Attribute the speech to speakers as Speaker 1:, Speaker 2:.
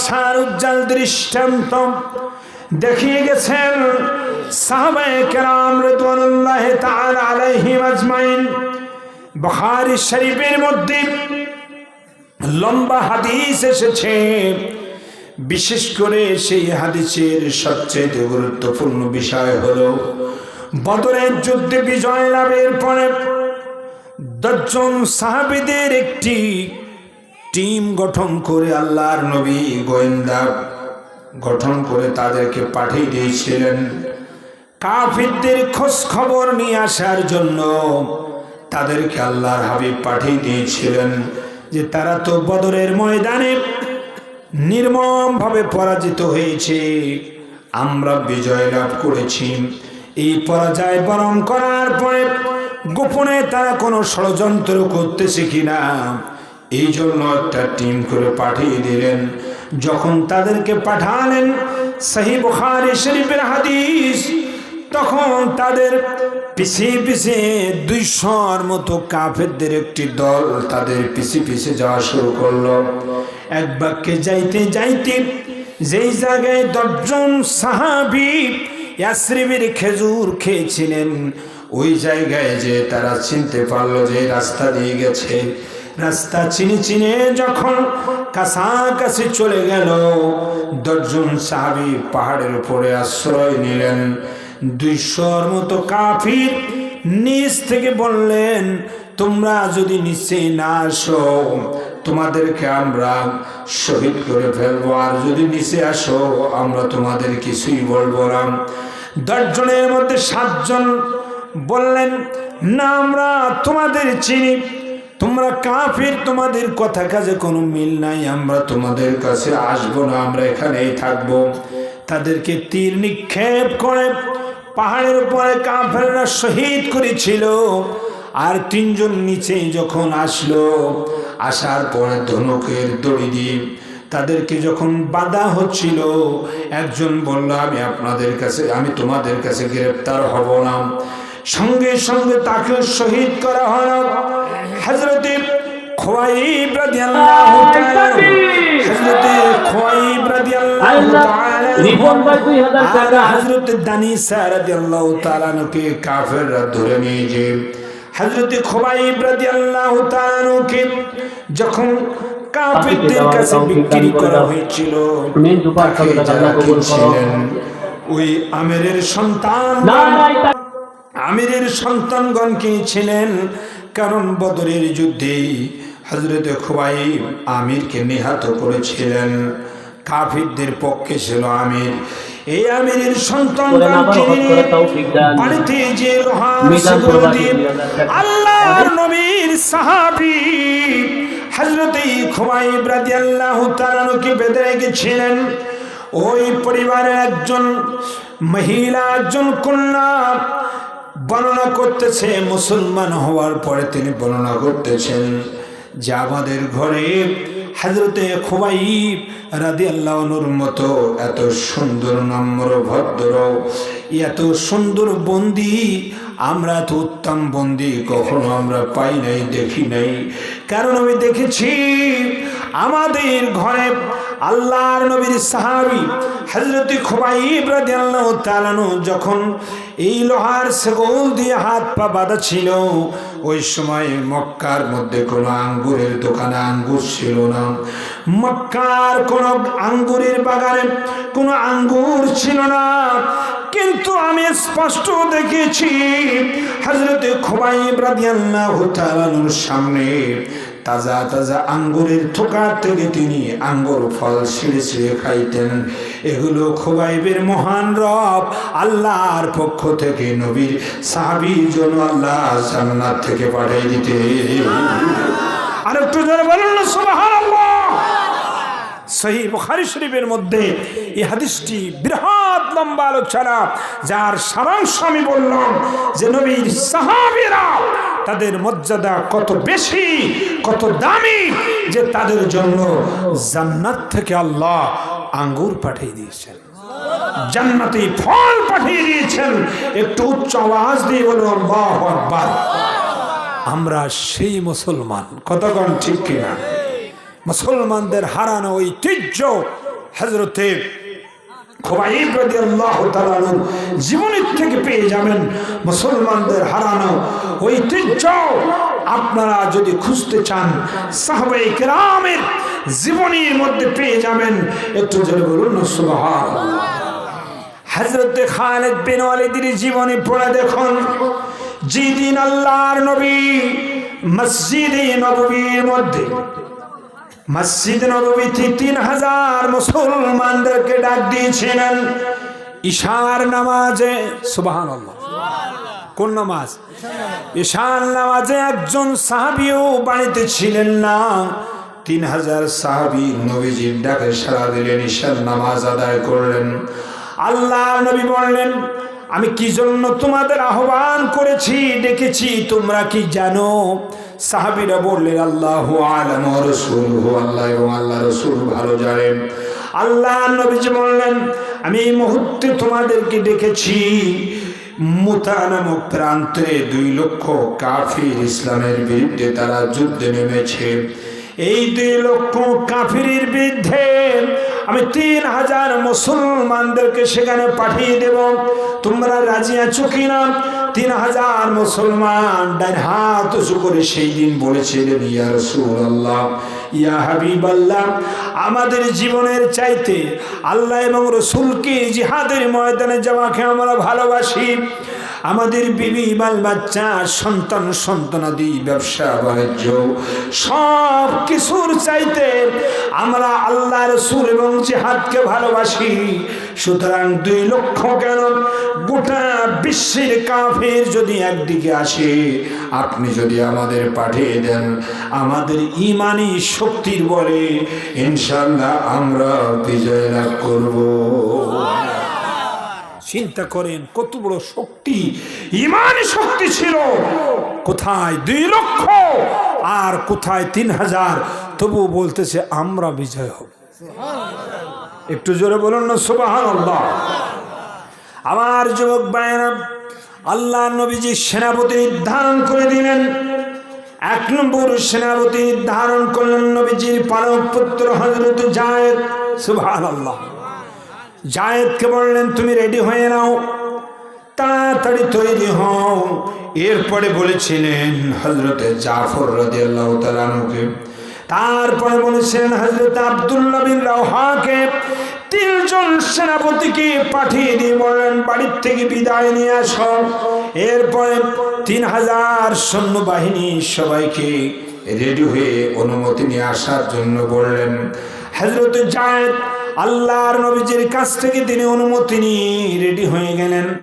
Speaker 1: ভালোবাসার উজ্জ্বল দৃষ্টান্ত দেখিয়ে গেছেন বুখারী শরীফের মধ্যে লম্বা হাদিস এসেছে। বিশেষ করে সেই হাদিসের সবচেয়ে গুরুত্বপূর্ণ বিষয় হলো, বদরের যুদ্ধে বিজয় লাভের পরে দশজন সাহাবিদের একটি টিম গঠন করে আল্লাহর নবী গোয়েন্দা গঠন করে তাদেরকে পাঠিয়ে দিয়েছিলেন। কাফিরদের খোঁজ খবর নিয়ে আসার জন্য তাদেরকে আল্লাহর হাবিব পাঠিয়ে দিয়েছিলেন যে তারা তো বদরের ময়দানে নির্মমভাবে পরাজিত হয়েছে। আমরা বিজয় লাভ করেছি। এই পরাজয় বরণ করার পরে গোপনে তারা কোনো ষড়যন্ত্র করতেছে কিনা এই জন্য একটা টিম করে পাঠিয়ে দিলেন। যখন তাদেরকে পাঠালেন সহি বুখারী শরীফের হাদিস, তখন তাদের পিছিয়ে পিছিয়ে দুইশোর মতো কাফেরদের একটি দল তাদের পিছিয়ে পিছিয়ে যাওয়া শুরু করল। এক বাক্যে যাইতে যাইতে যেই জায়গায় দশজন সাহাবি ইয়াসরিবের খেজুর খেয়েছিলেন, ওই জায়গায় যে তারা চিনতে পারল যে রাস্তা দিয়ে গেছে রাস্তা চিনে চিনে যখন কাছাকাছি চলে গেল, দশজন সাহাবি পাহাড়ের উপরে আশ্রয় নিলেন। দুইশোর মতো কাফির নিচ থেকে বললেন, তোমরা যদি নিচে না আসো, তোমাদেরকে আমরা শহীদ করে ফেলব। আর যদি নিচে আসো, আমরা তোমাদের কিছুই বলব না। দশজনের মধ্যে সাতজন বললেন, না, আমরা তোমাদের চিনি। তোমরা কাফির, তোমাদের কথা কাজে কোনো মিল নাই, আমরা তোমাদের কাছে আসব না, আমরা এখানেই থাকব। তাদেরকে তীর নিক্ষেপ করে পাহাড়ের উপরে কাফেররা শহীদ করেছিল, আর তিনজন নিচে যখন আসলো, আসার পরে ধনুকের দড়ি দিয়ে তাদেরকে যখন বাধা হচ্ছিল, একজন বলল, আমি আপনাদের কাছে, আমি তোমাদের কাছে গ্রেপ্তার হব না। সঙ্গে সঙ্গে তাকে শহীদ করা হলো। হজরতে খোয়াইব রাদিয়াল্লাহু তাআলা হযরতে খোয়াইব রাদিয়াল্লাহু তাআলা
Speaker 2: রিপন ভাই 2000 টাকা।
Speaker 1: হযরতে দানিসা রাদিয়াল্লাহু তাআলা কে কাফেররা ধরে নিয়ে যে হযরতে খোয়াইব রাদিয়াল্লাহু তাআলা কে যখন কাফেরদের কাছে বিক্রি করা হয়েছিল ওই আমেরের সন্তান আমিরের সন্তানগণ ছিলেন কারণ বদরের যুদ্ধে হজরত খুবাই আমিরকে নিহত করেছিলেন কাফিরদের পক্ষে ছিল আমির এই আমিরের। বাড়িতে যে
Speaker 2: টাকা।
Speaker 1: আল্লাহর নবীর সাহাবী হযরতে খুবাইব রাদিয়াল্লাহু তাআলাকে বেঁধে রেখেছিলেন ওই পরিবারের একজন মহিলা একজন কন্যা বর্ণনা করতেছে, মুসলমান হওয়ার পরে তিনি বর্ণনা করতেছেন যে আমাদের ঘরে হাজরতে খুবাইব রাদি আল্লাহনুর মতো এত সুন্দর নম্র ভদ্র, এত সুন্দর বন্দি, আমরা তো উত্তম বন্দি কখনো আমরা পাই নাই, দেখি নাই। কারণ আমি দেখেছি, আমাদের ঘরে আল্লাহর নবীর সাহাবি হজরত খুবাইব রাদিয়াল্লাহু তাআলাহু যখন এই লোহার সেগল দিয়ে হাত পা বাঁধা ছিল, ওই সময় মক্কার মধ্যে কোনো আঙ্গুরের দোকানে আঙ্গুর ছিল না। মক্কার কোনো আঙ্গুরের বাগানে কোনো আঙ্গুর ছিল না। কিন্তু আমি স্পষ্ট দেখেছি হজরত রাদিয়াল্লাহু তাআলার সামনে তাজা তাজা আঙ্গুরের থোকা থেকে তিনি, আঙ্গুর ফল ছিঁড়ে ছিঁড়ে খাইতেন। এগুলো খোবাইবের মহান রব, আল্লাহর পক্ষ থেকে নবীর সাহাবির জন্য আল্লাহ জান্নাত থেকে পাঠিয়ে দিতে। আর একটু জোরে বলুন না, সুবহানাল্লাহ। সহি বুখারী শরীফের মধ্যে এই হাদিসটি বৃহৎ লম্বা আলোচনা, যার সারাংশ আমি বললাম যে নবীর সাহাবীরা তাদের মর্যাদা কত বেশি, কত দামি যে তাদের জন্য জান্নাত থেকে আল্লাহ আঙ্গুর পাঠিয়ে দিয়েছেন। জান্নাতি ফল পাঠিয়ে দিয়েছেন। একটু উচ্চ আওয়াজ দিয়ে বলুন, আল্লাহু আকবার। আমরা সেই মুসলমান কতক্ষণ ঠিক কিনা? মুসলমানদের হারানো ঐতিহ্য হজরতে খোবাইব রাদিয়াল্লাহু তাআলা আনহু জীবনের থেকে পেয়ে যাবেন। মুসলমানদের হারানো ঐতিহ্য আপনারা যদি খুঁজতে চান সাহাবাই কেরামের জীবনীর মধ্যে পেয়ে যাবেন। একটু জোরে বলুন হজরত খালেদ বিন ওয়ালিদের জীবনী পড়ে দেখুন। যেদিন আল্লাহর নবী মসজিদে নববীর মধ্যে মসজিদ নববীতে তিন হাজার মুসলমানদেরকে ডাক দিয়েছিলেন। ঈশার নামাজে সুবাহান কোন নামাজ? ঈশান নামাজে একজন সাহাবিও বাড়িতে ছিলেন না। তিন হাজার সাহাবি নবীজির ডাকে সারা দিলেন, ঈশার নামাজ আদায় করলেন। আল্লাহ নবী বললেন, আমি কি জন্য তোমাদের আহ্বান করেছি, ডেকেছি, তোমরা কি জানো? সাহাবিরা বললেন, আল্লাহ আলম রসুল আল্লাহ এবং আল্লাহ রসুল, ভালো জানেন। আল্লাহ নবীজি বললেন, আমি এই মুহূর্তে তোমাদেরকে দেখেছি মুতা প্রান্তে দুই লক্ষ কাফির ইসলামের বিরুদ্ধে তারা যুদ্ধে নেমেছে। এই দুই লক্ষ কাফিরের বিরুদ্ধে আমি তিন হাজার মুসলমানদেরকে সেখানে পাঠিয়ে দেব। তোমরা রাজি আছো কিনা? তিন হাজার মুসলমান ডান হাত উঁচু করে সেই দিন বলেছিলেন ইয়া রাসূলুল্লাহ, ইয়া হাবিবাল্লাহ, আমাদের জীবনের চাইতে আল্লাহ এবং রসুলকে জিহাদের ময়দানে যাওয়াকে আমরা ভালোবাসি। আমাদের বিবি বাল বাচ্চা, সন্তান সন্তানাদি, ব্যবসা বাণিজ্য, সব কিছুর চাইতে আমরা আল্লাহ রসুল এবং জিহাদকে ভালোবাসি। সুতরাং দুই লক্ষ কেন? গোটা বিশ্বের কাফের যদি একদিকে আসে, আপনি যদি আমাদের পাঠিয়ে দেন, আমাদের ইমানি শক্তির বলে ইনশাল্লাহ আমরা বিজয় লাভ করব। চিন্তা করেন, কত বড় শক্তি, ইমান শক্তি ছিল। কোথায় দুই লক্ষ, আর কোথায় তিন হাজার? তবু বলতেছে, আমরা বিজয় হব। একটু জোরে বলুন না সুবাহান আমার যুবক বায়না আল্লাহ নবীজি সেনাপতি নির্ধারণ করে দিলেন। এক নম্বর সেনাপতি নির্ধারণ করলেন নবীজির পালক পুত্র হজরত জায়দ সুবহান আল্লাহ জায়েদকে বললেন, তুমি রেডি হয়ে নাও, তাড়াতাড়ি তৈরি হও। এরপরে বলেছিলেন হজরতে জাফর রাদিয়াল্লাহু তাআলাকে তারপরে বলেছিলেন হজরত আব্দুল্লাহ বিন রাওহাকে, তিনজন সেনাপতিকে পাঠিয়ে দিয়ে বললেন, বাড়ির থেকে বিদায় নিয়ে আসো। এরপরে তিন হাজার সৈন্যবাহিনী সবাইকে রেডি হয়ে অনুমতি নিয়ে আসার জন্য বললেন হজরত জায়েদ আল্লাহর নবীজির কাছ থেকে তিনি অনুমতি নিয়ে রেডি হয়ে গেলেন।